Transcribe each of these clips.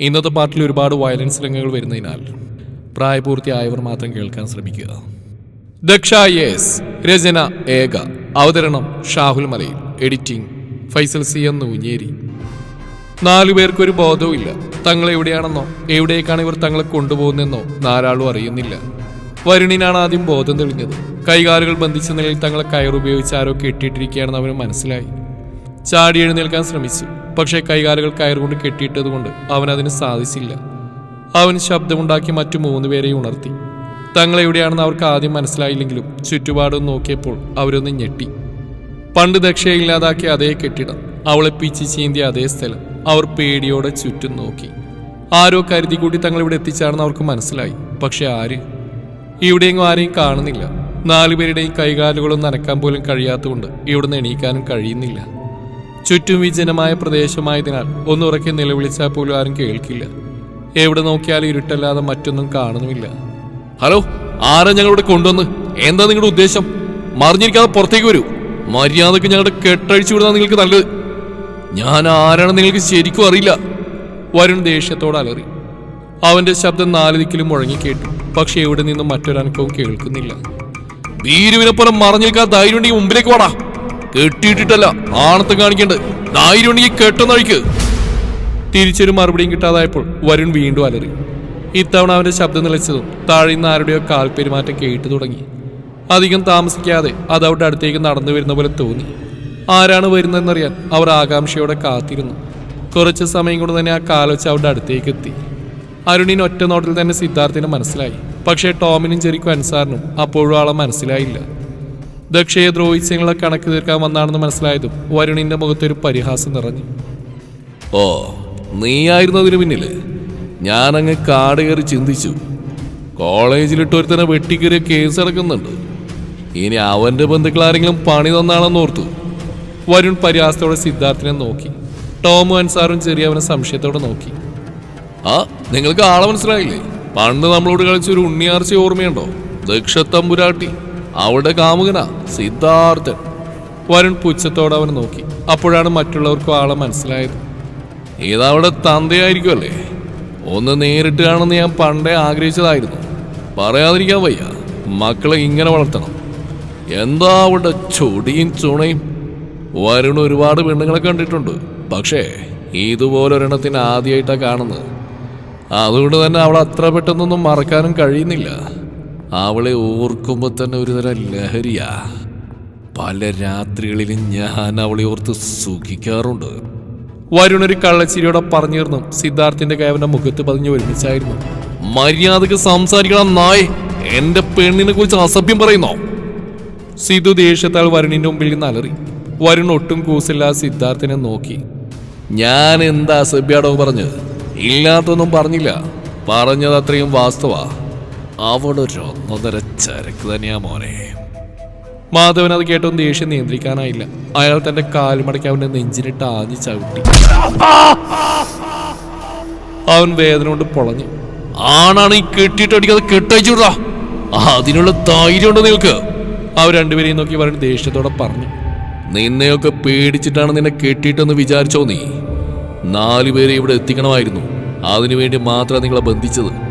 ഇന്നത്തെ പാട്ടിൽ ഒരുപാട് വയലൻസ് രംഗങ്ങൾ വരുന്നതിനാൽ പ്രായപൂർത്തിയായവർ മാത്രം കേൾക്കാൻ ശ്രമിക്കുക. ദക്ഷ യേസ് രചന ഏക. അവതരണം ഷാഹുൽ മലയിൽ. എഡിറ്റിംഗ് ഫൈസൽ സി എന്ന ഉഞ്ഞേരി നാലു പേർക്കൊരു ബോധവും ഇല്ല. തങ്ങൾ എവിടെയാണെന്നോ എവിടേക്കാണ് ഇവർ തങ്ങളെ കൊണ്ടുപോകുന്നെന്നോ നാലാളും അറിയുന്നില്ല. വരുണിനാണ് ആദ്യം ബോധം തെളിഞ്ഞത്. കൈകാലുകൾ ബന്ധിച്ച നിലയിൽ തങ്ങളെ കയറുപയോഗിച്ച് ആരോ കെട്ടിയിട്ടിരിക്കുകയാണെന്ന് അവന് മനസ്സിലായി. ചാടി എഴുന്നേൽക്കാൻ ശ്രമിച്ചു. പക്ഷേ കൈകാലുകൾ കയറുകൊണ്ട് കെട്ടിയിട്ടതുകൊണ്ട് അവൻ അതിന് സാധിച്ചില്ല. അവൻ ശബ്ദമുണ്ടാക്കി മറ്റു മൂന്ന് പേരെയും ഉണർത്തി. തങ്ങളെവിടെയാണെന്ന് അവർക്ക് ആദ്യം മനസ്സിലായില്ലെങ്കിലും ചുറ്റുപാടും നോക്കിയപ്പോൾ അവരൊന്ന് ഞെട്ടി. പണ്ട് ദക്ഷയെ ഇല്ലാതാക്കിയ അതേ കെട്ടിടം അവളെ പിച്ചി ചീന്തിയ അതേ സ്ഥലം അവർ പേടിയോടെ ചുറ്റും നോക്കി. ആരോ കരുതി കൂട്ടി തങ്ങളിവിടെ എത്തിച്ചാണെന്ന് അവർക്ക് മനസ്സിലായി പക്ഷെ ആര്? ഇവിടെയെങ്ങും ആരെയും കാണുന്നില്ല. നാലുപേരുടെയും കൈകാലുകളൊന്നും നനക്കാൻ പോലും കഴിയാത്തതുകൊണ്ട് ഇവിടുന്ന് എണീക്കാനും കഴിയുന്നില്ല. ചുറ്റും വിജനമായ പ്രദേശമായതിനാൽ ഒന്നുറക്കെ നിലവിളിച്ചാൽ പോലും ആരും കേൾക്കില്ല. എവിടെ നോക്കിയാലും ഇരുട്ടല്ലാതെ മറ്റൊന്നും കാണുന്നുമില്ല. ഹലോ ആരാ ഞങ്ങളിവിടെ കൊണ്ടുവന്ന്? എന്താ നിങ്ങളുടെ ഉദ്ദേശം? മറിഞ്ഞിരിക്കാതെ പുറത്തേക്ക് വരൂ. മര്യാദയ്ക്ക് ഞങ്ങളുടെ കെട്ടഴിച്ചു വിടുന്ന നിങ്ങൾക്ക് നല്ലത്. ഞാൻ ആരാണെന്ന് നിങ്ങൾക്ക് ശരിക്കും അറിയില്ല. വരുൺ ദേഷ്യത്തോടെ അലറി. അവന്റെ ശബ്ദം നാല് ദിക്കിലും മുഴങ്ങി കേട്ടു. പക്ഷെ എവിടെ നിന്നും മറ്റൊരനക്കവും കേൾക്കുന്നില്ല. ഭീരുവിനെ പോലെ മറഞ്ഞിരിക്കാൻ ധൈര്യം ഉണ്ടെങ്കിൽ മുമ്പിലേക്ക് വാടാ. കെട്ടിയിട്ടിട്ടല്ല. ആണത്ത് കാണിക്കേണ്ടത് ധൈര്യം ഉണ്ടെങ്കിൽ കെട്ടെന്നഴിക്ക്. തിരിച്ചൊരു മറുപടിയും കിട്ടാതായപ്പോൾ വരുൺ വീണ്ടും അലറി. ഇത്തവണ അവന്റെ ശബ്ദം നിലച്ചതും താഴെ നിന്ന് ആരുടെയോ കാൽ പെരുമാറ്റം കേട്ടു തുടങ്ങി. അധികം താമസിക്കാതെ അത് അവരുടെ അടുത്തേക്ക് നടന്നു വരുന്ന പോലെ തോന്നി. ആരാണ് വരുന്നതെന്നറിയാൻ അവർ ആകാംക്ഷയോടെ കാത്തിരുന്നു. കുറച്ച് സമയം കൊണ്ട് തന്നെ ആ കാലൊച്ച അവരുടെ അടുത്തേക്ക് എത്തി. അരുണിന് ഒറ്റ നോട്ടിൽ തന്നെ സിദ്ധാർത്ഥിനെ മനസ്സിലായി. പക്ഷേ ടോമിനും ചെറിക്കും അൻസാറിനും അപ്പോഴും ആളെ മനസ്സിലായില്ല. ദക്ഷയെ ദ്രോഹിച്ചങ്ങളെ കണക്ക് തീർക്കാൻ വന്നാണെന്ന് മനസ്സിലായതും വരുണിന്റെ മുഖത്തൊരു പരിഹാസം നിറഞ്ഞു. ഓ നീയായിരുന്നു അതിന് പിന്നിൽ ഞാനങ്ങ് കാട് കയറി ചിന്തിച്ചു. കോളേജിലിട്ട് ഒരുത്തനെ വെട്ടിക്കേറിയ കേസ് അടക്കുന്നുണ്ട് ഇനി അവന്റെ ബന്ധുക്കൾ ആരെങ്കിലും പണി തന്നാണെന്ന് ഓർത്തു. വരുൺ പരിഹാസത്തോടെ സിദ്ധാർത്ഥിനെ നോക്കി. ടോമും അൻസാറും ചെറിയവനെ സംശയത്തോടെ നോക്കി. ആ നിങ്ങൾക്ക് ആളെ മനസ്സിലായില്ലേ? പണ്ട് നമ്മളോട് കളിച്ച ഒരു ഉണ്ണിയാർച്ച ഓർമ്മയുണ്ടോ? ദക്ഷത്തമ്പുരാട്ടി അവളുടെ കാമുകനാ സിദ്ധാർത്ഥൻ. വരുൺ പുച്ഛത്തോടെ അവനെ നോക്കി. അപ്പോഴാണ് മറ്റുള്ളവർക്കും ആളെ മനസ്സിലായത്. ഇതവിടെ തന്തയായിരിക്കുമല്ലേ ഒന്ന് നേരിട്ട് കാണുമെന്ന് ഞാൻ പണ്ടേ ആഗ്രഹിച്ചതായിരുന്നു. പറയാതിരിക്കാൻ വയ്യ. മക്കളെ ഇങ്ങനെ വളർത്തണം. എന്താ അവളുടെ ചൊടിയും ചുണയും. വരുൺ ഒരുപാട് പെണ്ണുങ്ങളെ കണ്ടിട്ടുണ്ട്. പക്ഷേ ഇതുപോലെ ഇതുപോലൊരെണ്ണത്തിന് ആദ്യമായിട്ടാണ് കാണുന്നത്. അതുകൊണ്ട് തന്നെ അവൾ അത്ര പെട്ടെന്നൊന്നും മറക്കാനും കഴിയുന്നില്ല. അവളെ ഓർക്കുമ്പോൾ തന്നെ ഒരുതരം ലഹരിയാ. പല രാത്രികളിലും ഞാൻ അവളെ ഓർത്ത് സുഖിക്കാറുണ്ട്. വരുൺ ഒരു കള്ളച്ചിരിയോടെ പറഞ്ഞിരുന്നു. സിദ്ധാർത്ഥിന്റെ കൈ അവന്റെ മുഖത്ത് പതിഞ്ഞ് ഒരുമിച്ചായിരുന്നു. മര്യാദയ്ക്ക് സംസാരിക്കണം നായ്. എന്റെ പെണ്ണിനെ കുറിച്ച് അസഭ്യം പറയുന്നോ? സിധു ദേഷ്യത്താൽ വരുണിന്റെ മുമ്പിൽ നിന്ന് അലറി. വരുൺ ഒട്ടും കൂസില്ലാതെ സിദ്ധാർത്ഥിനെ നോക്കി. ഞാൻ എന്താ അസഭ്യാടോ പറഞ്ഞത്? ഇല്ലാത്തൊന്നും പറഞ്ഞില്ല. പറഞ്ഞത് അത്രയും വാസ്തവാ. അവളൊരു ഒന്നൊന്നര ചരക്ക് തന്നെയാ മോനെ. മാധവൻ അത് കേട്ടോ ദേഷ്യം നിയന്ത്രിക്കാനായില്ല. അയാൾ തന്റെ കാലുമടക്കി അവന്റെ നെഞ്ചിനിട്ട് ആഞ്ഞു ചവിട്ടി. അവൻ വേദന കൊണ്ട് പൊളഞ്ഞു. ആണാണ് ഈ കെട്ടിയിട്ട് അടിക്കാതെ കെട്ടയച്ചുവിടാ അതിനുള്ള ധൈര്യം ഉണ്ട് നിനക്ക്? അവർ രണ്ടുപേരെയും നോക്കി പറഞ്ഞു ദേഷ്യത്തോടെ പറഞ്ഞു. നിന്നെയൊക്കെ പേടിച്ചിട്ടാണ് നിന്നെ കെട്ടിയിട്ടെന്ന് വിചാരിച്ചോ നീ. നാലുപേരെ ഇവിടെ എത്തിക്കണമായിരുന്നു. അതിനുവേണ്ടി മാത്രമാണ് നിങ്ങളെ ബന്ധിച്ചത്.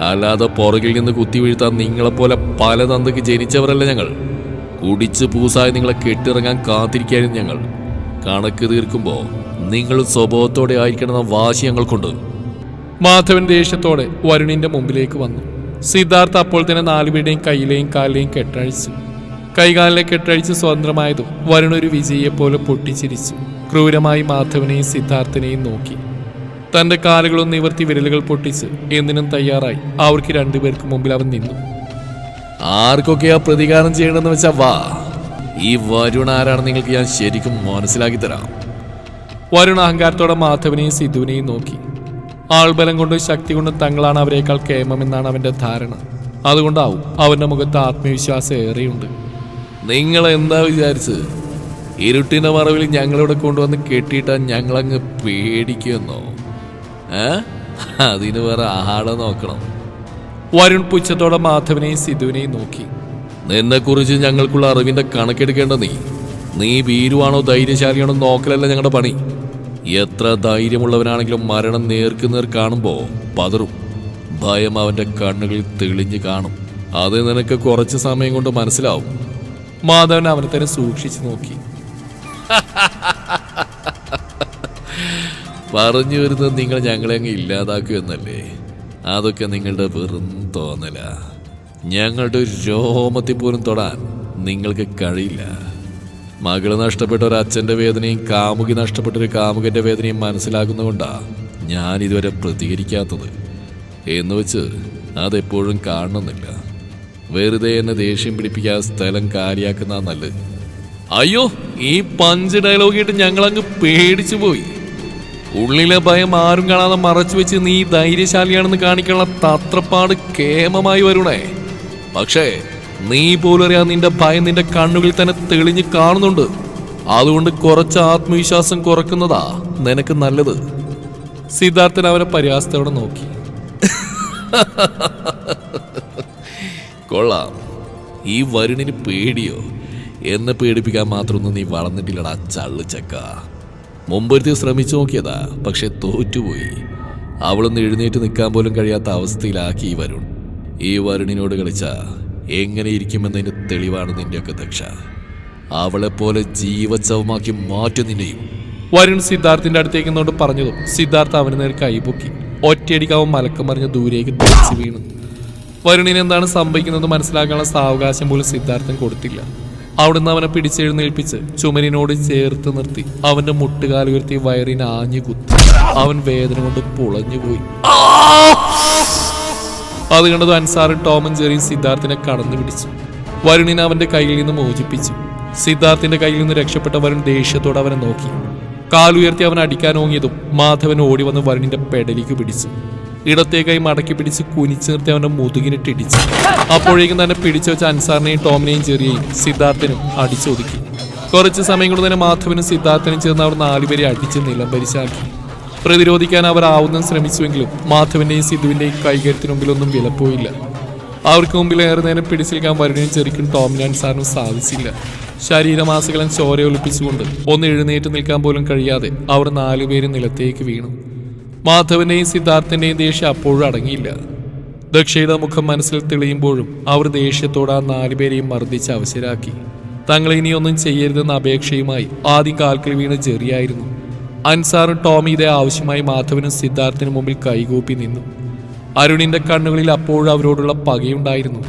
അല്ലാതെ പുറകിൽ നിന്ന് കുത്തി വീഴ്ത്താൻ നിങ്ങളെപ്പോലെ പല തന്തയ്ക്ക് ജനിച്ചവരല്ല ഞങ്ങൾ. കുടിച്ച് പൂസായി നിങ്ങളെ കെട്ടിറങ്ങാൻ കാത്തിരിക്കായിരുന്നു ഞങ്ങൾ. കണക്ക് തീർക്കുമ്പോൾ നിങ്ങൾ സ്വഭാവത്തോടെ ആയിരിക്കണമെന്ന വാശി ഞങ്ങൾക്കുണ്ട്. മാധവൻ ദേഷ്യത്തോടെ വരുണിന്റെ മുമ്പിലേക്ക് വന്നു. സിദ്ധാർത്ഥ അപ്പോൾ തന്നെ നാലുപേരുടെയും കയ്യിലെയും കാലിലെയും കെട്ടഴിച്ചു കൈകാലിലെ കെട്ടഴിച്ച് സ്വതന്ത്രമായതും വരുൺ ഒരു വിജയിയെപ്പോലെ പൊട്ടിച്ചിരിച്ചു ക്രൂരമായി മാധവനെയും സിദ്ധാർത്ഥനെയും നോക്കി. തന്റെ കാലുകളും നിവർത്തി വിരലുകൾ പൊട്ടിച്ച് എന്തിനും തയ്യാറായി. അവർക്ക് രണ്ടുപേർക്ക് മുമ്പിൽ അവൻ നിന്നു. ആർക്കൊക്കെയാ പ്രതികാരം ചെയ്യണമെന്ന് വെച്ചാ വാ. ഈ വരുണ ആരാണ് നിങ്ങൾക്ക് ഞാൻ ശരിക്കും മനസ്സിലാക്കി തരാം. വരുൺ അഹങ്കാരത്തോടെ മാധവനെയും സിധുവിനെയും നോക്കി. ആൾബലം കൊണ്ടും ശക്തി കൊണ്ടും തങ്ങളാണ് അവരെക്കാൾ കേമമെന്നാണ് അവന്റെ ധാരണ. അതുകൊണ്ടാവും അവന്റെ മുഖത്ത് ആത്മവിശ്വാസം ഏറെയുണ്ട്. നിങ്ങൾ എന്താ വിചാരിച്ചത് ഇരുട്ടിന്റെ മറവിൽ ഞങ്ങളിവിടെ കൊണ്ടുവന്ന് കെട്ടിയിട്ടാ ഞങ്ങളങ്ങ് പേടിക്കുമെന്നോ ഏ? അതിന് വേറെ ആളെ നോക്കണം. വരുൺ പുച്ഛത്തോടെ മാധവനെയും സിധുവിനെയും നോക്കി. നിന്നെ കുറിച്ച് ഞങ്ങൾക്കുള്ള അറിവിന്റെ കണക്കെടുക്കേണ്ട നീ. നീ ഭീരുവാണോ ധൈര്യശാലിയാണോ നോക്കലല്ല ഞങ്ങളുടെ പണി. എത്ര ധൈര്യമുള്ളവനാണെങ്കിലും മരണം നേർക്ക് നേർ കാണുമ്പോൾ പതറും. ഭയം അവന്റെ കണ്ണുകളിൽ തെളിഞ്ഞു കാണും. അത് നിനക്ക് കുറച്ച് സമയം കൊണ്ട് മനസ്സിലാവും. മാധവൻ അവനെ തന്നെ സൂക്ഷിച്ചു നോക്കി. പറഞ്ഞു വരുന്നത് നിങ്ങൾ ഞങ്ങളെ അങ്ങ് ഇല്ലാതാക്കൂ എന്നല്ലേ? അതൊക്കെ നിങ്ങളുടെ വെറും തോന്നല. ഞങ്ങളുടെ ഒരു രോമത്തിൽ പോലും തൊടാൻ നിങ്ങൾക്ക് കഴിയില്ല. മകൾ നഷ്ടപ്പെട്ട ഒരു അച്ഛന്റെ വേദനയും കാമുകി നഷ്ടപ്പെട്ട ഒരു കാമുകന്റെ വേദനയും മനസ്സിലാക്കുന്നതുകൊണ്ടാണ് ഞാൻ ഇതുവരെ പ്രതികരിക്കാത്തത്. എന്ന് വെച്ച് അതെപ്പോഴും കാണണമെന്നില്ല. വെറുതെ എന്നെ ദേഷ്യം പിടിപ്പിക്കാൻ സ്ഥലം കാര്യാക്കുന്ന നല്ലത്. അയ്യോ ഈ പഞ്ച് ഡയലോഗിട്ട് ഞങ്ങളങ്ങ് പേടിച്ചു പോയി ഉള്ളിലെ ഭയം ആരും കാണാതെ മറച്ചു വെച്ച് നീ ധൈര്യശാലിയാണെന്ന് കാണിക്കാനുള്ള തത്രപ്പാട് കേമമായി വരണേ. പക്ഷേ നീ പോലും നിന്റെ ഭയം നിന്റെ കണ്ണുകളിൽ തന്നെ തെളിഞ്ഞു കാണുന്നുണ്ട്. അതുകൊണ്ട് കുറച്ച് ആത്മവിശ്വാസം കുറക്കുന്നതാ നിനക്ക് നല്ലത്. സിദ്ധാർത്ഥൻ അവരെ പരിഹാസത്തോടെ നോക്കി. കൊള്ളാം. ഈ വരുണിന് പേടിയോ? എന്നെ പേടിപ്പിക്കാൻ മാത്രമൊന്നും നീ വളർന്നിട്ടില്ലടാ ചള്ളു ചക്ക മുമ്പൊരുത്തി ശ്രമിച്ചു നോക്കിയതാ പക്ഷെ തോറ്റുപോയി. അവളൊന്ന് എഴുന്നേറ്റ് നിൽക്കാൻ പോലും കഴിയാത്ത അവസ്ഥയിലാക്കി ഈ വരുൺ. ഈ വരുണിനോട് കളിച്ച എങ്ങനെ ഇരിക്കുമെന്നതിന്റെ തെളിവാണ് നിന്റെയൊക്കെ ദക്ഷ. അവളെപ്പോലെ ജീവചവമാക്കി മാറ്റും നിന്നെയും. വരുൺ സിദ്ധാർത്ഥിന്റെ അടുത്തേക്ക് എന്നോട് പറഞ്ഞതും സിദ്ധാർത്ഥ അവന് നേരെ കൈപൊക്കി ഒറ്റയടിക്ക് അവൻ മലക്കം മറിഞ്ഞ് ദൂരേക്ക് തിരിച്ചു വീണു. വരുണിന് എന്താണ് സംഭവിക്കുന്നത് മനസ്സിലാക്കാനുള്ള സാവകാശം പോലും സിദ്ധാർത്ഥൻ കൊടുത്തില്ല. അവിടുന്ന് അവനെ പിടിച്ചെഴുന്നേൽപ്പിച്ച് ചുമരിനോട് ചേർത്ത് നിർത്തി. അവന്റെ മുട്ടുകാൽ ഉയർത്തി വയറിന് ആഞ്ഞു കുത്തി. അവൻ വേദന കൊണ്ട് പുളഞ്ഞുപോയി അത് കണ്ടത് അൻസാറും ടോമും ജെറിയും സിദ്ധാർത്ഥിനെ കടന്നു പിടിച്ചു. വരുണിനെ അവന്റെ കയ്യിൽ നിന്ന് മോചിപ്പിച്ചു. സിദ്ധാർത്ഥിന്റെ കയ്യിൽ നിന്ന് രക്ഷപ്പെട്ട വരുൺ ദേഷ്യത്തോടെ അവനെ നോക്കി. കാലുയർത്തി അവൻ അടിക്കാൻ ഓങ്ങിയതും മാധവൻ ഓടി വന്ന് വരുണിന്റെ പെടലിക്ക് പിടിച്ചു. ഇടത്തെ കൈ മടക്കി പിടിച്ച് കുനിച്ചു നിർത്തി അവന്റെ മുതുകിനിട്ട് ഇടിച്ചു. അപ്പോഴേക്കും തന്നെ പിടിച്ചു വെച്ച അൻസാറിനെയും ടോമിനെയും ചെറിയയും സിദ്ധാർത്ഥനും അടിച്ചൊതുക്കി. കുറച്ച് സമയം കൊണ്ട് തന്നെ മാധവനും സിദ്ധാർത്ഥനും ചേർന്ന് അവർ നാലുപേരെ അടിച്ച് നിലം പരിശാക്കി പ്രതിരോധിക്കാൻ അവർ ആവുന്നതും ശ്രമിച്ചുവെങ്കിലും മാധവന്റെയും സിദ്ധുവിന്റെയും മുമ്പിലൊന്നും വിലപ്പോയില്ല. അവർക്ക് മുമ്പിൽ ഏറെ നേരം പിടിച്ചിരിക്കാൻ ചെറിക്കും ടോമിനും അൻസാറിനും സാധിച്ചില്ല. ശരീരമാസകലം ചോര ഒലിപ്പിച്ചുകൊണ്ട് ഒന്ന് എഴുന്നേറ്റ് നിൽക്കാൻ പോലും കഴിയാതെ അവർ നാലുപേരും നിലത്തേക്ക് വീണു. മാധവന്റെയും സിദ്ധാർത്ഥന്റെയും ദേഷ്യം അപ്പോഴും അടങ്ങിയില്ല. ദക്ഷയുടെ മുഖം മനസ്സിൽ തെളിയുമ്പോഴും അവർ ദേഷ്യത്തോടെ ആ നാലുപേരെയും മർദ്ദിച്ച് അവശരാക്കി. തങ്ങൾ ഇനിയൊന്നും ചെയ്യരുതെന്ന അപേക്ഷയുമായി ആദ്യം കാൽക്കൽ വീണ് ജെറിയായിരുന്നു. അൻസാറും ടോമി ഇതേ ആവശ്യമായി മാധവനും സിദ്ധാർത്ഥിനു മുമ്പിൽ കൈകൂപ്പി നിന്നു. അരുണിന്റെ കണ്ണുകളിൽ അപ്പോഴും അവരോടുള്ള പകയുണ്ടായിരുന്നു.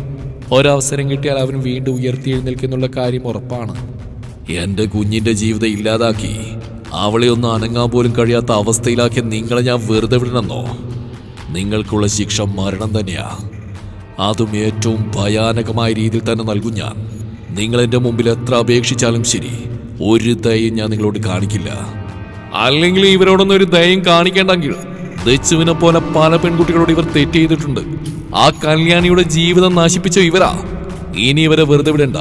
ഒരവസരം കിട്ടിയാൽ അവൻ വീണ്ടും ഉയർത്തി എഴുന്നേൽക്കുന്നുള്ള കാര്യം ഉറപ്പാണ്. എന്റെ കുഞ്ഞിന്റെ ജീവിതം ഇല്ലാതാക്കി. അവളെ ഒന്ന് അനങ്ങാൻ പോലും കഴിയാത്ത അവസ്ഥയിലാക്കി നിങ്ങളെ ഞാൻ വെറുതെ വിടണമെന്നോ? നിങ്ങൾക്കുള്ള ശിക്ഷ മരണം തന്നെയാ. അതും ഏറ്റവും ഭയാനകമായ രീതിയിൽ തന്നെ നൽകും ഞാൻ. നിങ്ങൾ എന്റെ മുമ്പിൽ എത്ര അപേക്ഷിച്ചാലും ശരി ഒരു ദയയും ഞാൻ നിങ്ങളോട് കാണിക്കില്ല. അല്ലെങ്കിൽ ഇവരോടൊന്നും ഒരു ദയം കാണിക്കേണ്ടെങ്കിൽ ദച്ചുവിനെ പോലെ പല പെൺകുട്ടികളോട് ഇവർ തെറ്റ് ചെയ്തിട്ടുണ്ട്. ആ കല്യാണിയുടെ ജീവിതം നശിപ്പിച്ച ഇവരാ. ഇനി ഇവരെ വെറുതെ വിടണ്ട.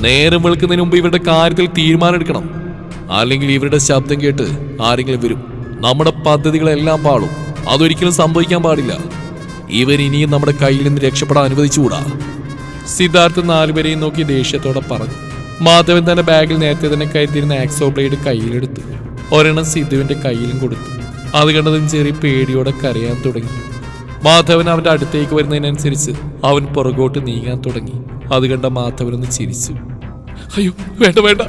നേരം വെളുക്കുന്നതിന് മുമ്പ് ഇവരുടെ കാര്യത്തിൽ തീരുമാനമെടുക്കണം. അല്ലെങ്കിൽ ഇവരുടെ ശബ്ദം കേട്ട് ആരെങ്കിലും വരും. നമ്മുടെ പദ്ധതികളെല്ലാം പാളും. അതൊരിക്കലും സംഭവിക്കാൻ പാടില്ല. ഇവർ ഇനിയും നമ്മുടെ കയ്യിൽ നിന്ന് രക്ഷപ്പെടാൻ അനുവദിച്ചുകൂടാ? സിദ്ധാർത്ഥ നാലുപേരെയും നോക്കി ദേഷ്യത്തോടെ പറഞ്ഞു. മാധവൻ തന്റെ ബാഗിൽ നേരത്തെ തന്നെ കരുതിയിരുന്ന ആക്സോ ബ്ലേഡ് കയ്യിലെടുത്തു. ഒരെണ്ണം സിദ്ധുവിന്റെ കയ്യിലും കൊടുത്തു. അത് കണ്ടതും ചെറിയ പേടിയോടെ കരയാൻ തുടങ്ങി. മാധവൻ അവന്റെ അടുത്തേക്ക് വരുന്നതിനനുസരിച്ച് അവൻ പുറകോട്ട് നീങ്ങാൻ തുടങ്ങി. അത് കണ്ട മാധവൻ ഒന്ന് ചിരിച്ചു. അയ്യോ വേണ്ട വേണ്ട.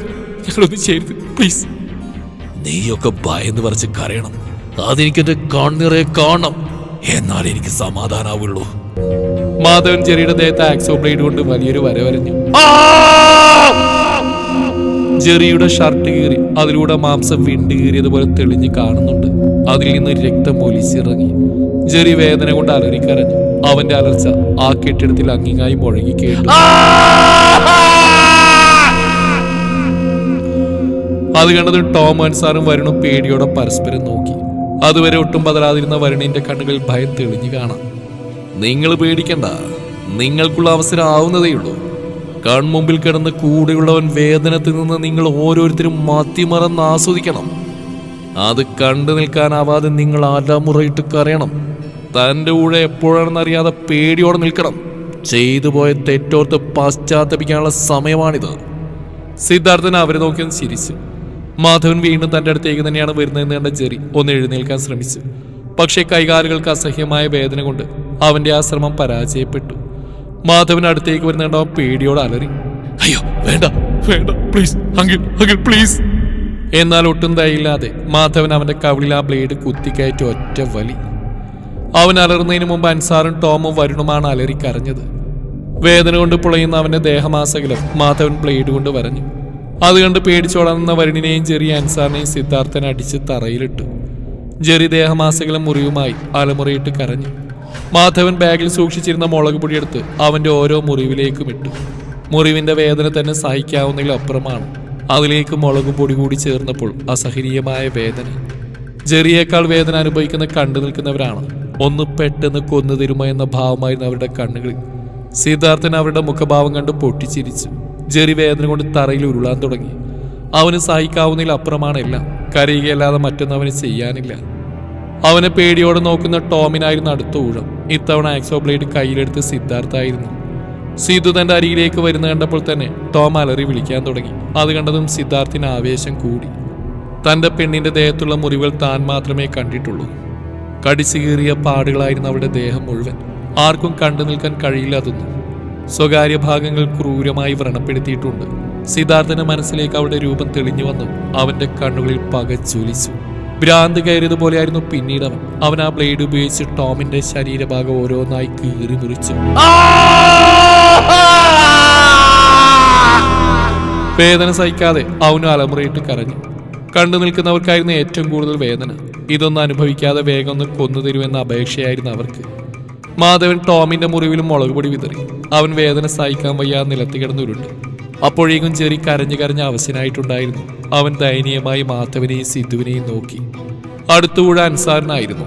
ഞങ്ങളൊന്നും ചെയ്യരുത് പ്ലീസ് നീയൊക്കെ ഭയന്ന് പറിച്ച് കരയണം. അതെനിക്കെന്റെ കണ്ണിറെ കാണണം. എന്നാൽ എനിക്ക് സമാധാനാവുള്ളൂ. മാധവൻ ജെറിയുടെ ദേഹത്ത് ആക്സോ ബ്ലേഡ് കൊണ്ട് വലിയൊരു വര വരഞ്ഞു. ജെറിയുടെ ഷർട്ട് കീറി അതിലൂടെ മാംസം വിണ്ട് കീറിയതുപോലെ തെളിഞ്ഞ് കാണുന്നുണ്ട്. അതിൽ നിന്ന് രക്തം പൊലിച്ചിറങ്ങി ജെറി വേദന കൊണ്ട് അലറിക്കരഞ്ഞു. അവന്റെ അലർച്ച ആ കെട്ടിടത്തിൽ അങ്ങിങ്ങായി മുഴങ്ങി കേട്ടു. അത് കണ്ടത് ടോം ആൻഡ് അൻസാറും വരുണും പേടിയോടെ പരസ്പരം നോക്കി. അതുവരെ ഒട്ടും പതരാതിരുന്ന വരുണിന്റെ കണ്ണുകൾ ഭയം തെളിഞ്ഞു കാണാം. നിങ്ങൾ പേടിക്കണ്ട. നിങ്ങൾക്കുള്ള അവസരം ആവുന്നതേയുള്ളൂ കൺമുമ്പിൽ കിടന്ന് കൂടെയുള്ളവൻ വേദനത്തിൽ നിന്ന് നിങ്ങൾ ഓരോരുത്തരും മാത്തിമറന്ന് ആസ്വദിക്കണം. അത് കണ്ടു നിൽക്കാനാവാതെ നിങ്ങൾ അലമുറയിട്ട് കരയണം. തന്റെ കൂടെ എപ്പോഴാണെന്നറിയാതെ പേടിയോടെ നിൽക്കണം. ചെയ്തു പോയ തെറ്റോർത്ത് പശ്ചാത്തപിക്കാനുള്ള സമയമാണിത്. സിദ്ധാർത്ഥൻ അവരെ നോക്കി ഒന്ന് ചിരിച്ചു. മാധവൻ വീണ്ടും തന്റെ അടുത്തേക്ക് തന്നെയാണ് വരുന്നതെന്ന് കണ്ട ജെറി ഒന്ന് എഴുന്നേൽക്കാൻ ശ്രമിച്ചു. പക്ഷേ കൈകാലുകൾക്ക് അസഹ്യമായ വേദന കൊണ്ട് അവന്റെ ആ ശ്രമം പരാജയപ്പെട്ടു. മാധവൻ അടുത്തേക്ക് വരുന്ന കണ്ട പേടിയോട് അലറി അയ്യോ വേണ്ട വേണ്ട പ്ലീസ് പ്ലീസ് എന്നാൽ ഒട്ടും തയ്യില്ലാതെ മാധവൻ അവന്റെ കവിളിൽ ആ ബ്ലേഡ് കുത്തിക്കയറ്റി ഒറ്റ വലി. അവൻ അലറുന്നതിന് മുമ്പ് അൻസാറും ടോമും വരുണുമാണ് അലറി കരഞ്ഞത്. വേദന കൊണ്ട് പുളയുന്ന അവന്റെ ദേഹമാസകലം മാധവൻ ബ്ലേഡ് കൊണ്ട് വരഞ്ഞു. അത് കണ്ട് പേടിച്ചോടാവുന്ന വരുണിനെയും ചെറിയ അൻസാറിനെയും സിദ്ധാർത്ഥൻ അടിച്ച് തറയിലിട്ടു. ജെറി ദേഹമാസകളെ മുറിവുമായി അലമുറയിട്ട് കരഞ്ഞു. മാധവൻ ബാഗിൽ സൂക്ഷിച്ചിരുന്ന മുളക് പൊടിയെടുത്ത് അവന്റെ ഓരോ മുറിവിലേക്കും ഇട്ടു. മുറിവിന്റെ വേദന തന്നെ സഹിക്കാവുന്നതിലപ്പുറമാണ് അതിലേക്ക് മുളക് പൊടി കൂടി ചേർന്നപ്പോൾ അസഹനീയമായ വേദന. ജെറിയേക്കാൾ വേദന അനുഭവിക്കുന്ന കണ്ടു നിൽക്കുന്നവരാണ്. ഒന്ന് പെട്ടെന്ന് കൊന്നു തരുമോ എന്ന ഭാവമായിരുന്നു അവരുടെ കണ്ണുകളിൽ. സിദ്ധാർത്ഥൻ അവരുടെ മുഖഭാവം കണ്ട് പൊട്ടിച്ചിരിച്ചു. ജെറി വേദന കൊണ്ട് തറയിൽ ഉരുളാൻ തുടങ്ങി. അവന് സഹിക്കാവുന്നതിൽ അപ്പുറമാണ് എല്ലാം. കരയുകയല്ലാതെ മറ്റൊന്നും അവന് ചെയ്യാനില്ല. അവനെ പേടിയോടെ നോക്കുന്ന ടോമിനായിരുന്നു അടുത്ത ഊഴം. ഇത്തവണ ആക്സോ ബ്ലേഡ് കയ്യിലെടുത്ത് സിദ്ധാർത്ഥായിരുന്നു. സിദ്ധു തന്റെ അരികിലേക്ക് വരുന്ന കണ്ടപ്പോൾ തന്നെ ടോം അലറി വിളിക്കാൻ തുടങ്ങി. അത് കണ്ടതും സിദ്ധാർത്ഥിന് ആവേശം കൂടി. തന്റെ പെണ്ണിന്റെ ദേഹത്തുള്ള മുറിവുകൾ താൻ മാത്രമേ കണ്ടിട്ടുള്ളൂ. കടിച്ചു കീറിയ പാടുകളായിരുന്നു അവരുടെ ദേഹം മുഴുവൻ. ആർക്കും കണ്ടു നിൽക്കാൻ കഴിയില്ല അതൊന്നും സ്വകാര്യ ഭാഗങ്ങൾ ക്രൂരമായി വ്രണപ്പെടുത്തിയിട്ടുണ്ട്. സിദ്ധാർത്ഥന്റെ മനസ്സിലേക്ക് അവളുടെ രൂപം തെളിഞ്ഞു വന്നു. അവന്റെ കണ്ണുകളിൽ പകച്ചൊലിച്ചു ഭ്രാന്ത് കയറിയതുപോലെയായിരുന്നു പിന്നീട് അവൻ. അവൻ ആ ബ്ലേഡ് ഉപയോഗിച്ച് ടോമിന്റെ ശരീരഭാഗം ഓരോന്നായി കീറി മുറിച്ചു. വേദന സഹിക്കാതെ അവനും അലമുറയിട്ട് കരഞ്ഞു. കണ്ടു നിൽക്കുന്നവർക്കായിരുന്നു ഏറ്റവും കൂടുതൽ വേദന. ഇതൊന്നും അനുഭവിക്കാതെ വേഗം ഒന്ന് കൊന്നു തരുമെന്ന അപേക്ഷയായിരുന്നു അവർക്ക്. മാധവൻ ടോമിന്റെ മുറിവിലും മുളക് പൊടി വിതറി. അവൻ വേദന സഹിക്കാൻ വയ്യാ നിലത്ത് കിടന്നുരുണ്ട്. അപ്പോഴേക്കും ചെറി കരഞ്ഞു കരഞ്ഞ അവശനായിട്ടുണ്ടായിരുന്നു. അവൻ ദയനീയമായി മാധവനെയും സിദ്ധുവിനെയും നോക്കി. അടുത്തുകൂടെ അൻസാറിനായിരുന്നു.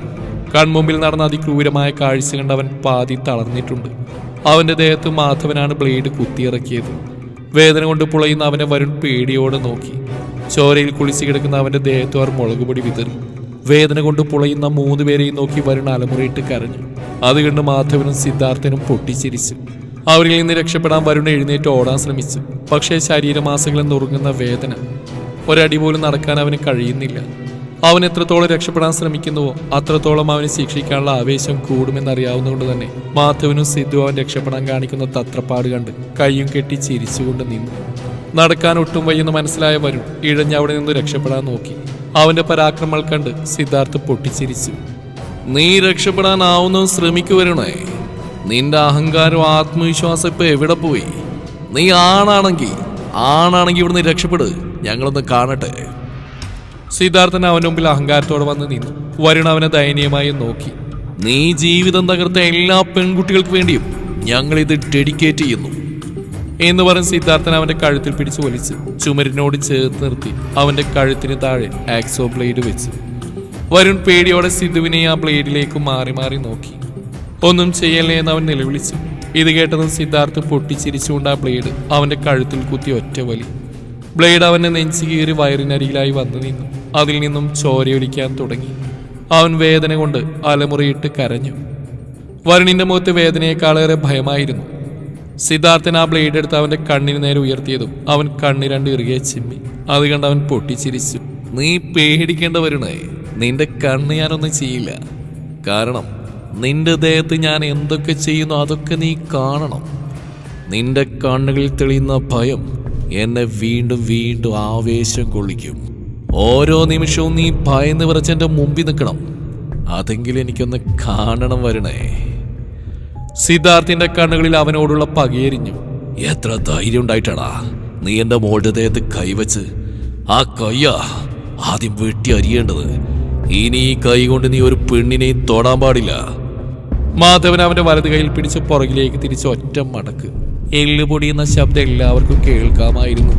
കൺമുമ്പിൽ നടന്ന അതിക്രൂരമായ കാഴ്ച കണ്ട് അവൻ പാതി തളർന്നിട്ടുണ്ട്. അവന്റെ ദേഹത്ത് മാധവനാണ് ബ്ലേഡ് കുത്തിയിറക്കിയത്. വേദന കൊണ്ട് പുളയുന്ന അവനെ വരുൺ പേടിയോടെ നോക്കി. ചോരയിൽ കുളിച്ചു കിടക്കുന്ന അവന്റെ ദേഹത്ത് അവർ മുളകുപൊടി വിതറി. വേദന കൊണ്ട് പുളയുന്ന മൂന്ന് പേരെയും നോക്കി വരുൺ അലമുറയിട്ട് കരഞ്ഞു. അത് കണ്ട് മാധവനും സിദ്ധാർത്ഥനും പൊട്ടിച്ചിരിച്ചു. അവരിൽ നിന്ന് രക്ഷപ്പെടാൻ വരുൺ എഴുന്നേറ്റ് ഓടാൻ ശ്രമിച്ചു. പക്ഷേ ശരീരമാസങ്ങളിൽ നുറുങ്ങുന്ന വേദന. ഒരടി പോലും നടക്കാൻ അവന് കഴിയുന്നില്ല. അവൻ എത്രത്തോളം രക്ഷപ്പെടാൻ ശ്രമിക്കുന്നുവോ അത്രത്തോളം അവന് ശിക്ഷിക്കാനുള്ള ആവേശം കൂടുമെന്നറിയാവുന്നതുകൊണ്ട് തന്നെ മാധവനും സിദ്ധു അവൻ രക്ഷപ്പെടാൻ കാണിക്കുന്ന തത്രപ്പാട് കണ്ട് കൈയും കെട്ടി ചിരിച്ചുകൊണ്ട് നിന്നു. നടക്കാൻ ഒട്ടും വയ്യെന്ന് മനസ്സിലായ വരുൺ ഇഴഞ്ഞവിടെ നിന്ന് രക്ഷപ്പെടാൻ നോക്കി. അവന്റെ പരാക്രമങ്ങൾ കണ്ട് സിദ്ധാർത്ഥ് പൊട്ടിച്ചിരിച്ചു. നീ രക്ഷപ്പെടാനാവുന്ന ശ്രമിക്കുവരണേ നിന്റെ അഹങ്കാരം ആത്മവിശ്വാസം ഇപ്പൊ എവിടെ പോയി? നീ ആണാണെങ്കിൽ ആണാണെങ്കിൽ ഇവിടുന്ന് രക്ഷപ്പെട്. ഞങ്ങളൊന്ന് കാണട്ടെ. സിദ്ധാർത്ഥൻ അവന്റെ മുമ്പിൽ അഹങ്കാരത്തോടെ വന്ന് നിന്നു. വരുൺ അവനെ ദയനീയമായി നോക്കി. നീ ജീവിതം തകർത്ത എല്ലാ പെൺകുട്ടികൾക്ക് വേണ്ടിയും ഞങ്ങൾ ഇത് ഡെഡിക്കേറ്റ് ചെയ്യുന്നു. എന്ന് പറഞ്ഞ് സിദ്ധാർത്ഥൻ അവന്റെ കഴുത്തിൽ പിടിച്ചു വലിച്ചു. ചുമരിനോട് ചേർത്ത് നിർത്തി. അവന്റെ കഴുത്തിന് താഴെ ആക്സോ ബ്ലേഡ് വെച്ചു. വരുൺ പേടിയോടെ സിദ്ധുവിനെ ആ ബ്ലേഡിലേക്ക് മാറി മാറി നോക്കി. ഒന്നും ചെയ്യല്ലേ എന്ന് അവൻ നിലവിളിച്ചു. ഇത് കേട്ടതും സിദ്ധാർത്ഥ് പൊട്ടിച്ചിരിച്ചുകൊണ്ട് ആ ബ്ലേഡ് അവന്റെ കഴുത്തിൽ കുത്തി ഒറ്റ വലി. ബ്ലേഡ് അവന്റെ നെഞ്ചു കീറി വയറിനരികിലായി വന്നു നിന്നു. അതിൽ നിന്നും ചോരയൊലിക്കാൻ തുടങ്ങി. അവൻ വേദന കൊണ്ട് അലമുറിയിട്ട് കരഞ്ഞു. വരുണിന്റെ മുഖത്ത് വേദനയെക്കാളേറെ ഭയമായിരുന്നു. സിദ്ധാർത്ഥൻ ആ ബ്ലേഡ് എടുത്ത് അവന്റെ കണ്ണിന് നേരെ ഉയർത്തിയതും അവൻ കണ്ണി രണ്ട് ഇറുകെ ചിമ്മി. അത് കണ്ട് അവൻ പൊട്ടിച്ചിരിച്ചു. നീ പേടിക്കേണ്ട വരണേ നിന്റെ കണ്ണ് ഞാനൊന്നും ചെയ്യില്ല. കാരണം നിന്റെ ദേഹത്ത് ഞാൻ എന്തൊക്കെ ചെയ്യുന്നു അതൊക്കെ നീ കാണണം. നിന്റെ കണ്ണുകളിൽ തെളിയുന്ന ഭയം എന്നെ വീണ്ടും വീണ്ടും ആവേശം കൊള്ളിക്കും. ഓരോ നിമിഷവും നീ ഭയന്ന് വിറച്ചെന്റെ മുമ്പിൽ നിൽക്കണം. അതെങ്കിലും എനിക്കൊന്ന് കാണണം വരണേ. സിദ്ധാർത്ഥിന്റെ കണ്ണുകളിൽ അവനോടുള്ള പകയെരിഞ്ഞു എത്ര ധൈര്യം ഉണ്ടായിട്ടാടാ? നീ എന്റെ മോളുടെ ദേഹത്ത് കൈവച്ച് ആ കയ്യാ ആദ്യം വെട്ടി അരിയേണ്ടത്. ഇനി ഈ കൈ കൊണ്ട് നീ ഒരു പെണ്ണിനെയും തൊടാൻ പാടില്ല. മാധവൻ അവന്റെ വലത് കൈയിൽ പിടിച്ച് പുറകിലേക്ക് തിരിച്ച് ഒറ്റ മടക്ക്. എല്ല് പൊടിയുന്ന ശബ്ദം എല്ലാവർക്കും കേൾക്കാമായിരുന്നു.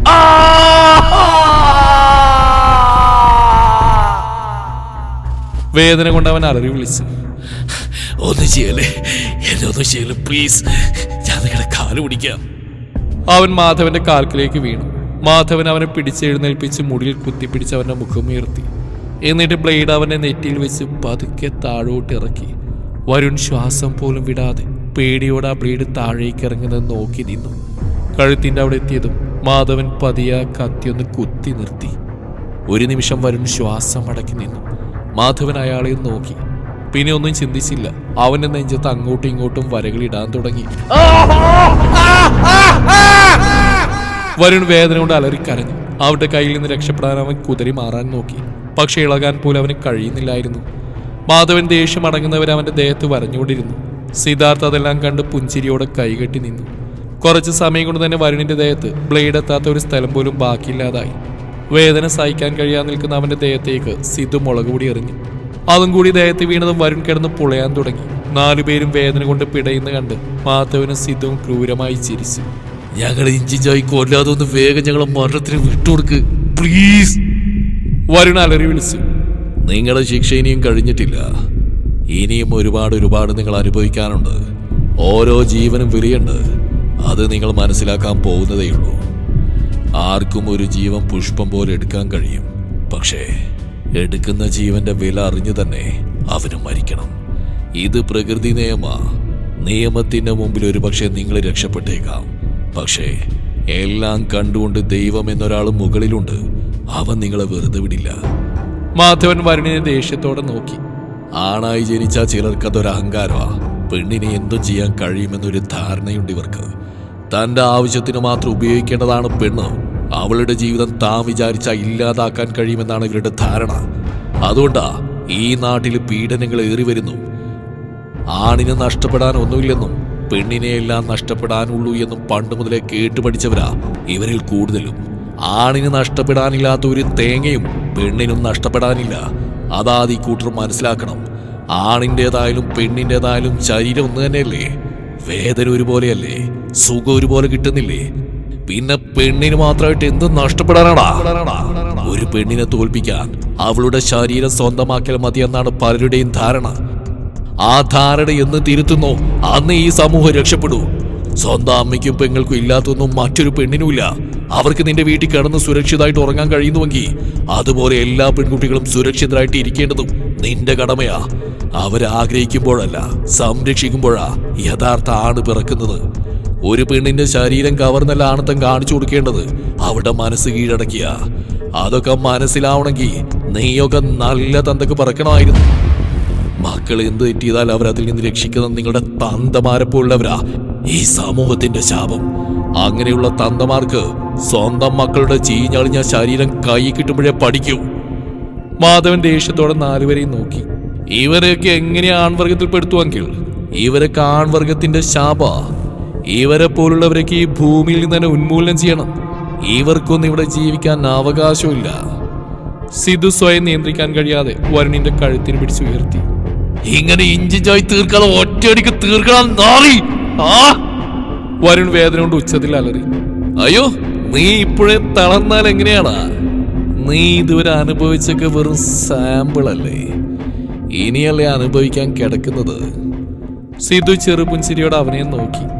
വേദന കൊണ്ട് അവൻ അലറി വിളിച്ചു. ഒന്ന് ചെയ്യല്ലേ? എന്നെ ഒന്ന് ചെയ്യല്ലേ പ്ലീസ് ഞാൻ നിങ്ങളുടെ കാൽ പിടിക്കാം. അവൻ മാധവന്റെ കാൽക്കിലേക്ക് വീണു. മാധവൻ അവനെ പിടിച്ചെഴുന്നേൽപ്പിച്ച് മുടിയിൽ കുത്തിപ്പിടിച്ച് മുഖം ഉയർത്തി. എന്നിട്ട് ബ്ലേഡ് അവന്റെ നെറ്റിയിൽ വെച്ച് പതുക്കെ താഴോട്ട് ഇറക്കി. വരുൺ ശ്വാസം പോലും വിടാതെ പേടിയോടെ ആ ബ്ലേഡ് താഴേക്ക് ഇറങ്ങുന്നത് നോക്കി നിന്നു. കഴുത്തിന്റെ അവിടെ എത്തിയതും മാധവൻ പതിയ കത്തിയൊന്ന് കുത്തി നിർത്തി. ഒരു നിമിഷം വരുൺ ശ്വാസം അടക്കി നിന്നു. മാധവൻ അയാളെ നോക്കി. പിന്നെ ഒന്നും ചിന്തിച്ചില്ല. അവന്റെ നെഞ്ചത്ത് അങ്ങോട്ടും ഇങ്ങോട്ടും വരകളിടാൻ തുടങ്ങി. വരുൺ വേദന കൊണ്ട് അലറിക്കരഞ്ഞു അവരുടെ കയ്യിൽ നിന്ന് രക്ഷപ്പെടാൻ അവൻ കുതിരി മാറാൻ നോക്കി. പക്ഷെ ഇളകാൻ പോലും അവന് കഴിയുന്നില്ലായിരുന്നു. മാധവൻ ദേഷ്യം അടങ്ങുന്നവർ അവന്റെ ദേഹത്ത് വരഞ്ഞുകൊണ്ടിരുന്നു. സിദ്ധാർത്ഥ അതെല്ലാം കണ്ട് പുഞ്ചിരിയോടെ കൈകെട്ടി നിന്നു. കുറച്ച് സമയം കൊണ്ട് തന്നെ വരുണിന്റെ ദേഹത്ത് ബ്ലേഡ് എത്താത്ത ഒരു സ്ഥലം പോലും ബാക്കിയില്ലാതായി. വേദന സഹിക്കാൻ കഴിയാതെ നിൽക്കുന്ന അവന്റെ ദേഹത്തേക്ക് സിദ്ധു മുളകൂടി എറിഞ്ഞു. അതും കൂടി ദേഹത്ത് വീണതും വരുൺ കിടന്ന് പുളയാൻ തുടങ്ങി. നാലുപേരും വേദന കൊണ്ട് പിടയുന്ന കണ്ട് മാധവനും സിദ്ധവും ക്രൂരമായി ചിരിച്ചു. ഞങ്ങൾ ഇഞ്ചിഞ്ചായി കൊല്ലാതെ ഒന്ന് വേഗം ഞങ്ങളെ മരണത്തിന് വിട്ടുകൊടുക്ക് പ്ലീസ് വരുൺ അലറി വിളിച്ചു. നിങ്ങളുടെ ശിക്ഷ ഇനിയും കഴിഞ്ഞിട്ടില്ല. ഇനിയും ഒരുപാട് ഒരുപാട് നിങ്ങൾ അനുഭവിക്കാനുണ്ട്. ഓരോ ജീവനും വിലയുണ്ട് അത് നിങ്ങൾ മനസ്സിലാക്കാൻ പോകുന്നതേയുള്ളൂ. ആർക്കും ഒരു ജീവൻ പുഷ്പം പോലെ എടുക്കാൻ കഴിയും. പക്ഷേ എടുക്കുന്ന ജീവന്റെ വില അറിഞ്ഞു തന്നെ അവന് മരിക്കണം. ഇത് പ്രകൃതി നിയമ നിയമത്തിന്റെ മുമ്പിൽ ഒരു പക്ഷെ നിങ്ങൾ രക്ഷപ്പെട്ടേക്കാം. പക്ഷേ എല്ലാം കണ്ടുകൊണ്ട് ദൈവം എന്നൊരാൾ മുകളിലുണ്ട്. അവൻ നിങ്ങളെ വെറുതെ വിടില്ല. മാധവൻ വരുണിനെ ദേഷ്യത്തോടെ നോക്കി. ആണായി ജനിച്ച ചിലർക്ക് അതൊരു അഹങ്കാരമാ. പെണ്ണിനെ എന്തും ചെയ്യാൻ കഴിയുമെന്നൊരു ധാരണയുണ്ട് ഇവർക്ക്. തന്റെ ആവശ്യത്തിന് മാത്രം ഉപയോഗിക്കേണ്ടതാണ് പെണ്ണ്. അവളുടെ ജീവിതം താൻ വിചാരിച്ച ഇല്ലാതാക്കാൻ കഴിയുമെന്നാണ് ഇവരുടെ ധാരണ. അതുകൊണ്ടാ ഈ നാട്ടിൽ പീഡനങ്ങൾ ഏറി വരുന്നു. ആണിന് നഷ്ടപ്പെടാൻ ഒന്നുമില്ലെന്നും പെണ്ണിനെയെല്ലാം നഷ്ടപ്പെടാനുള്ളൂ എന്നും പണ്ട് മുതലേ കേട്ടുപഠിച്ചവരാ ഇവരിൽ കൂടുതലും. ആണിന് നഷ്ടപ്പെടാനില്ലാത്ത ഒരു തേങ്ങയും പെണ്ണിനും നഷ്ടപ്പെടാനില്ല. അതാത് ഈ കൂട്ടർ മനസ്സിലാക്കണം. ആണിന്റെതായാലും പെണ്ണിന്റെതായാലും ശരീരം ഒന്ന് തന്നെയല്ലേ? വേദന ഒരുപോലെയല്ലേ? സുഖം ഒരുപോലെ കിട്ടുന്നില്ലേ? പിന്നെ പെണ്ണിന് മാത്രമായിട്ട് എന്ത് നഷ്ടപ്പെടാനാടാ ഒരു പെണ്ണിനെ തോൽപ്പിക്കാൻ അവളുടെ ശരീരം സ്വന്തമാക്കൽ മതിയെന്നാണ് പലരുടെയും ധാരണ. ആ ധാരണ എന്ന് തിരുത്തുന്നു. അന്ന് ഈ സമൂഹം രക്ഷപ്പെടൂ സ്വന്തം അമ്മയ്ക്കും പെങ്ങൾക്കും ഇല്ലാത്തൊന്നും മറ്റൊരു പെണ്ണിനുമില്ല. അവർക്ക് നിന്റെ വീട്ടിൽ കിടന്ന് സുരക്ഷിതമായിട്ട് ഉറങ്ങാൻ കഴിയുന്നുവെങ്കിൽ അതുപോലെ എല്ലാ പെൺകുട്ടികളും സുരക്ഷിതരായിട്ട് ഇരിക്കേണ്ടതും നിന്റെ കടമയാ. അവരാഗ്രഹിക്കുമ്പോഴല്ല സംരക്ഷിക്കുമ്പോഴാ യഥാർത്ഥ ആണ് പിറക്കുന്നത്. ഒരു പെണ്ണിന്റെ ശരീരം കവർന്നല്ല ആണത്തം കാണിച്ചു കൊടുക്കേണ്ടത് അവിടെ മനസ്സ് കീഴടക്കിയ. അതൊക്കെ മനസ്സിലാവണമെങ്കിൽ നീയൊക്കെ നല്ല തന്തക്ക് പറക്കണമായിരുന്നു. മക്കൾ എന്ത് തെറ്റിയതാൽ അവർ നിന്ന് രക്ഷിക്കുന്ന നിങ്ങളുടെ തന്തമാരെപ്പോലുള്ളവരാ ഈ സമൂഹത്തിന്റെ ശാപം. അങ്ങനെയുള്ള തന്തമാർക്ക് സ്വന്തം മക്കളുടെ ചീഞ്ഞളിഞ്ഞ ശരീരം കൈ കിട്ടുമ്പോഴേ പഠിക്കൂ. മാധവൻ ദേഷ്യത്തോടെ നാലുപേരെയും നോക്കി. ഇവരെയൊക്കെ എങ്ങനെ ആൺവർഗത്തിൽ പെടുത്തുവെങ്കിൽ ഇവരൊക്കെ ആൺവർഗത്തിന്റെ ശാപ. ഇവരെ പോലുള്ളവരൊക്കെ ഈ ഭൂമിയിൽ നിന്ന് തന്നെ ഉന്മൂലനം ചെയ്യണം. ഇവർക്കൊന്നും ഇവിടെ ജീവിക്കാൻ അവകാശമില്ല. സിധു സ്വയം നിയന്ത്രിക്കാൻ കഴിയാതെ വരുണിന്റെ കഴുത്തിന് പിടിച്ചുയർത്തി ഇങ്ങനെ ഇഞ്ചിഞ്ചായി തീർക്കാതെ ഒറ്റയടിക്ക് തീർക്കണം ആ? വരുൺ വേദന കൊണ്ട് ഉച്ചത്തിൽ അലറി. അയ്യോ നീ ഇപ്പോഴേ തളർന്നാൽ എങ്ങനെയാടാ? നീ ഇതുവരെ അനുഭവിച്ചൊക്കെ വെറും സാമ്പിൾ അല്ലേ ഇനിയല്ലേ അനുഭവിക്കാൻ കിടക്കുന്നത്? സിധു ചെറുപുഞ്ചിരിയോട് അവനെ നോക്കി.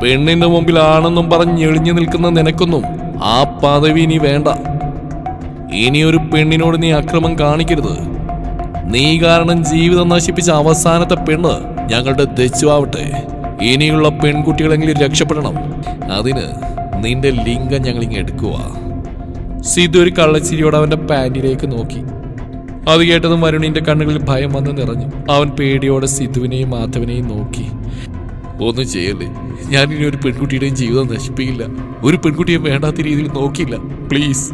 പെണ്ണിന്റെ മുമ്പിൽ ആണെന്നും പറഞ്ഞ് എളിഞ്ഞു നിൽക്കുന്ന നിനക്കൊന്നും ആ പദവി ഇനി വേണ്ട. ഇനി ഒരു പെണ്ണിനോട് നീ അക്രമം കാണിക്കരുത്. നീ കാരണം ജീവിതം നശിപ്പിച്ച അവസാനത്തെ പെണ്ണ് ഞങ്ങളുടെ ദച്ചുവാവട്ടെ ഇനിയുള്ള പെൺകുട്ടികളെങ്കിലും രക്ഷപ്പെടണം. അതിന് നിന്റെ ലിംഗം ഞങ്ങളിങ്ങ് എടുക്കുക സിദ്ധു ഒരു കള്ളച്ചിരിയോട് അവന്റെ പാന്റിലേക്ക് നോക്കി. അത് കേട്ടതും വരുണിന്റെ കണ്ണുകളിൽ ഭയം വന്ന് നിറഞ്ഞു. അവൻ പേടിയോടെ സിദ്ധുവിനെയും മാധവനെയും നോക്കി. ഒന്നും ചെയ്യല്ലേ. ഞാൻ ഇനി ഒരു പെൺകുട്ടിയുടെയും ജീവിതം നശിപ്പിക്കില്ല. ഒരു പെൺകുട്ടിയെ വേണ്ടാത്ത രീതിയിൽ നോക്കില്ല പ്ലീസ്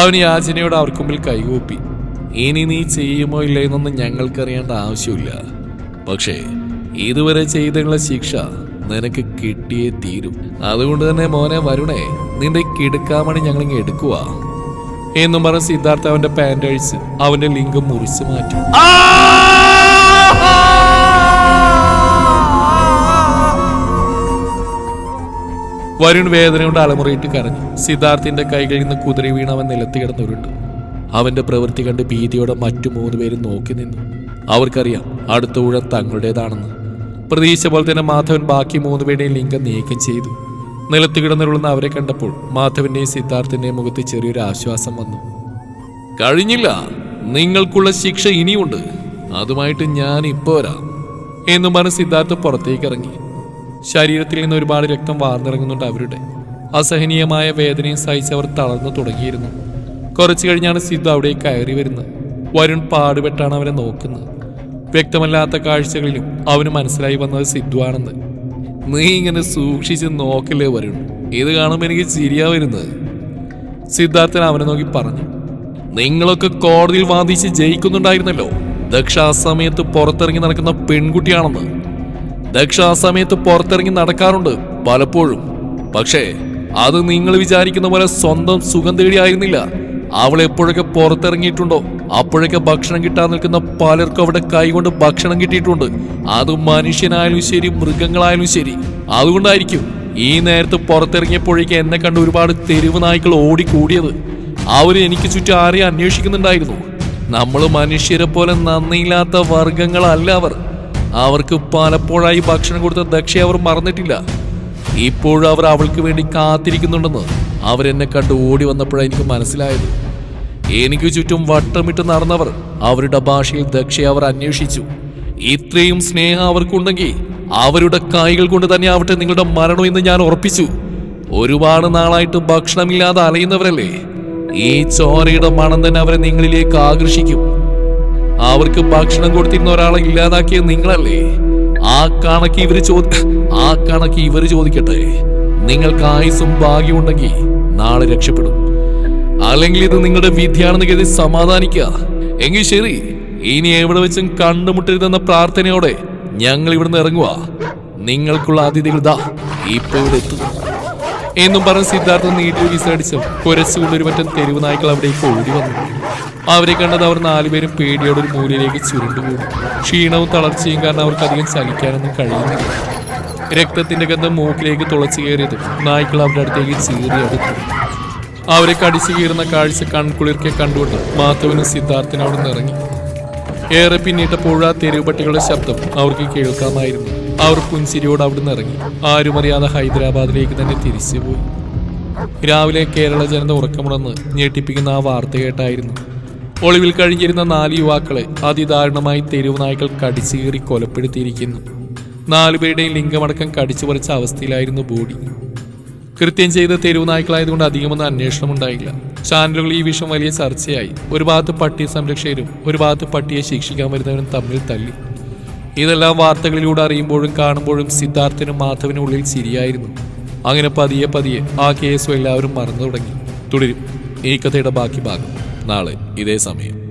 അവൻ യാചനയോട് അവർക്ക് മുമ്പിൽ കൈകൂപ്പി. ഇനി നീ ചെയ്യുമോ ഇല്ല എന്നൊന്നും ഞങ്ങൾക്കറിയേണ്ട ആവശ്യമില്ല. പക്ഷേ ഇതുവരെ ചെയ്തുള്ള ശിക്ഷ നിനക്ക് കിട്ടിയേ തീരും. അതുകൊണ്ട് തന്നെ മോനെ വരുണേ നിന്റെ കിടുക്കാമണി ഞങ്ങളിങ്ങ് എടുക്കുക എന്നും പറഞ്ഞ് സിദ്ധാർത്ഥ അവന്റെ പാന്റ് അഴിച്ച് അവന്റെ ലിംഗം മുറിച്ചു മാറ്റി. വരുൺ വേദന കൊണ്ട് അലമുറയിട്ട് കരഞ്ഞു സിദ്ധാർത്ഥിന്റെ കൈകളിൽ നിന്ന് കുതിരി വീണ് അവൻ നിലത്ത് കിടന്നുരുണ്ടു അവന്റെ പ്രവൃത്തി കണ്ട് ഭീതിയോടെ മറ്റു മൂന്ന് പേരും നോക്കി നിന്നു. അവർക്കറിയാം അടുത്ത ഊഴം തങ്ങളുടേതാണെന്ന്. പ്രതീക്ഷ പോലെ തന്നെ മാധവൻ ബാക്കി മൂന്ന് പേരുടെയും ലിംഗം നീക്കം ചെയ്തു. നിലത്ത് കിടന്നുരുളുന്ന അവരെ കണ്ടപ്പോൾ മാധവന്റെയും സിദ്ധാർത്ഥിന്റെയും മുഖത്ത് ചെറിയൊരു ആശ്വാസം വന്നു. കഴിഞ്ഞില്ല. നിങ്ങൾക്കുള്ള ശിക്ഷ ഇനിയുണ്ട്. അതുമായിട്ട് ഞാൻ ഇപ്പോരാ വരാം. എന്നും പറഞ്ഞ് സിദ്ധാർത്ഥ് പുറത്തേക്ക് ഇറങ്ങി. ശരീരത്തിൽ നിന്ന് ഒരുപാട് രക്തം വാർന്നിറങ്ങുന്നുണ്ട് അവരുടെ. അസഹനീയമായ വേദനയും സഹിച്ച് അവർ തളർന്നു തുടങ്ങിയിരുന്നു. കുറച്ചു കഴിഞ്ഞാണ് സിദ്ധു അവിടെ കയറി വരുന്നത്. വരുൺ പാടുപെട്ടാണ് അവരെ നോക്കുന്നത്. വ്യക്തമല്ലാത്ത കാഴ്ചകളിലും അവന് മനസ്സിലായി വന്നത് സിദ്ധു ആണെന്ന്. നീ ഇങ്ങനെ സൂക്ഷിച്ച് നോക്കല്ലേ വരുൺ? ഇത് കാണുമ്പോൾ എനിക്ക് ചിരിയാ വരുന്നത്. സിദ്ധാർത്ഥൻ അവനെ നോക്കി പറഞ്ഞു. നിങ്ങളൊക്കെ കോടതിയിൽ വാദിച്ച് ജയിക്കുന്നുണ്ടായിരുന്നല്ലോ. ദക്ഷ ആ സമയത്ത് പുറത്തിറങ്ങി നടക്കുന്ന പെൺകുട്ടിയാണെന്ന്. ദക്ഷ ആ സമയത്ത് പുറത്തിറങ്ങി നടക്കാറുണ്ട് പലപ്പോഴും. പക്ഷേ അത് നിങ്ങൾ വിചാരിക്കുന്ന പോലെ സ്വന്തം സുഖം തേടിയായിരുന്നില്ല അവൾ എപ്പോഴൊക്കെ പുറത്തിറങ്ങിയിട്ടുണ്ടോ അപ്പോഴൊക്കെ ഭക്ഷണം കിട്ടാൻ നിൽക്കുന്ന പലർക്കും അവിടെ കൈകൊണ്ട് ഭക്ഷണം കിട്ടിയിട്ടുണ്ട്. അത് മനുഷ്യനായാലും ശരി മൃഗങ്ങളായാലും ശരി. അതുകൊണ്ടായിരിക്കും ഈ നേരത്ത് പുറത്തിറങ്ങിയപ്പോഴേക്ക് എന്നെ കണ്ട് ഒരുപാട് തെരുവ് നായ്ക്കൾ ഓടിക്കൂടിയത്. അവർ എനിക്ക് ചുറ്റും ആരെയും അന്വേഷിക്കുന്നുണ്ടായിരുന്നു. നമ്മൾ മനുഷ്യരെ പോലെ നന്ദിയില്ലാത്ത വർഗങ്ങളല്ല അവർ. അവർക്ക് പലപ്പോഴായി ഭക്ഷണം കൊടുത്ത ദക്ഷ അവർ മറന്നിട്ടില്ല. ഇപ്പോഴും അവർ അവൾക്ക് വേണ്ടി കാത്തിരിക്കുന്നുണ്ടെന്ന് അവരെന്നെ കണ്ട് ഓടി വന്നപ്പോഴാണ് എനിക്ക് മനസ്സിലായത്. എനിക്ക് ചുറ്റും വട്ടമിട്ട് നടന്നവർ അവരുടെ ഭാഷയിൽ ദക്ഷയെ അവർ അന്വേഷിച്ചു. ഇത്രയും സ്നേഹം അവർക്കുണ്ടെങ്കിൽ അവരുടെ കൈകൾ കൊണ്ട് തന്നെ ആവട്ടെ നിങ്ങളുടെ മരണം എന്ന് ഞാൻ ഉറപ്പിച്ചു. ഒരുപാട് നാളായിട്ട് ഭക്ഷണമില്ലാതെ അലയുന്നവരല്ലേ? ഈ ചോരയുടെ മണം തന്നെ അവരെ നിങ്ങളിലേക്ക് ആകർഷിക്കും. അവർക്ക് ഭക്ഷണം കൊടുത്തിരുന്ന ഒരാളെ ഇല്ലാതാക്കിയത് നിങ്ങളല്ലേ? ആ കണക്ക് ഇവർ ചോദി ആ കണക്ക് ഇവർ ചോദിക്കട്ടെ. നിങ്ങൾക്ക് ആയുസും ഭാഗ്യമുണ്ടെങ്കിൽ നാളെ രക്ഷപ്പെടും. അല്ലെങ്കിൽ ഇത് നിങ്ങളുടെ വിധിയാണെന്ന് കരുതി സമാധാനിക്കുക. എങ്കിൽ ശരി ഇനി എവിടെ വെച്ചും കണ്ടുമുട്ടരുതെന്ന പ്രാർത്ഥനയോടെ ഞങ്ങൾ ഇവിടുന്ന് ഇറങ്ങുക. നിങ്ങൾക്കുള്ള അതിഥികൾ ദാ ഇപ്പൊ ഇവിടെ എത്തുന്നു എന്നും പറഞ്ഞ് സിദ്ധാർത്ഥൻ നീട്ടി വിസടിച്ചും കുരച്ചുകൊണ്ട് ഒരു പറ്റം തെരുവ് നായ്ക്കൾ അവിടേക്ക് ഓടി വന്നു. അവരെ കണ്ടത് അവർ നാലുപേരും പേടിയോടെ ഒരു മൂലയിലേക്ക് ചുരുണ്ടുകൂടി ക്ഷീണവും തളർച്ചയും കാരണം അവർക്ക് അധികം ചലിക്കാനൊന്നും കഴിയുന്നില്ല. രക്തത്തിന്റെ ഗന്ധം മൂക്കിലേക്ക് തുളച്ചു കയറിയത് നായ്ക്കൾ അവരുടെ അടുത്തേക്ക് ചീറി അടുത്തു. അവരെ കടിച്ചു കീറുന്ന കാഴ്ച കൺകുളിർക്കെ കണ്ടുകൊണ്ട് മാധവനും സിദ്ധാർത്ഥനും അവിടെ നിറങ്ങി ഏറെ പിന്നിട്ടപ്പോൾ ആ തെരുവ് പട്ടികളുടെ ശബ്ദം അവർക്ക് കേൾക്കാമായിരുന്നു. അവർ പുൻസിരിയോട് അവിടുന്ന് ഇറങ്ങി. ആരും അറിയാതെ ഹൈദരാബാദിലേക്ക് തന്നെ തിരിച്ചുപോയി. രാവിലെ കേരള ജനത ഉറക്കമുണർന്ന് ഞെട്ടിപ്പിക്കുന്ന ആ വാർത്ത കേട്ടായിരുന്നു ഒളിവിൽ കഴിഞ്ഞിരുന്ന നാല് യുവാക്കളെ അതിദാരുണമായി തെരുവ് നായ്ക്കൾ കടിച്ചു കീറി കൊലപ്പെടുത്തിയിരിക്കുന്നു നാലുപേരുടെയും ലിംഗമടക്കം കടിച്ചു പറിച്ച അവസ്ഥയിലായിരുന്നു ബോഡി. കൃത്യം ചെയ്ത തെരുവ് നായ്ക്കളായതുകൊണ്ട് അധികമൊന്നും അന്വേഷണം ഉണ്ടായില്ല ചാനലുകൾ ഈ വിഷയം വലിയ ചർച്ചയായി. ഒരു ഭാഗത്ത് പട്ടിയെ സംരക്ഷകരും ഒരു ഭാഗത്ത് പട്ടിയെ ശിക്ഷിക്കാൻ വരുന്നവരും തമ്മിൽ തല്ലി. ഇതെല്ലാം വാർത്തകളിലൂടെ അറിയുമ്പോഴും കാണുമ്പോഴും സിദ്ധാർത്ഥനും മാധവനും ഉള്ളിൽ ശരിയായിരുന്നു അങ്ങനെ പതിയെ പതിയെ ആ കേസും എല്ലാവരും മറന്നു തുടങ്ങി. തുടരും. ഈ കഥയുടെ ബാക്കി ഭാഗം. നാളെ ഇതേ സമയം.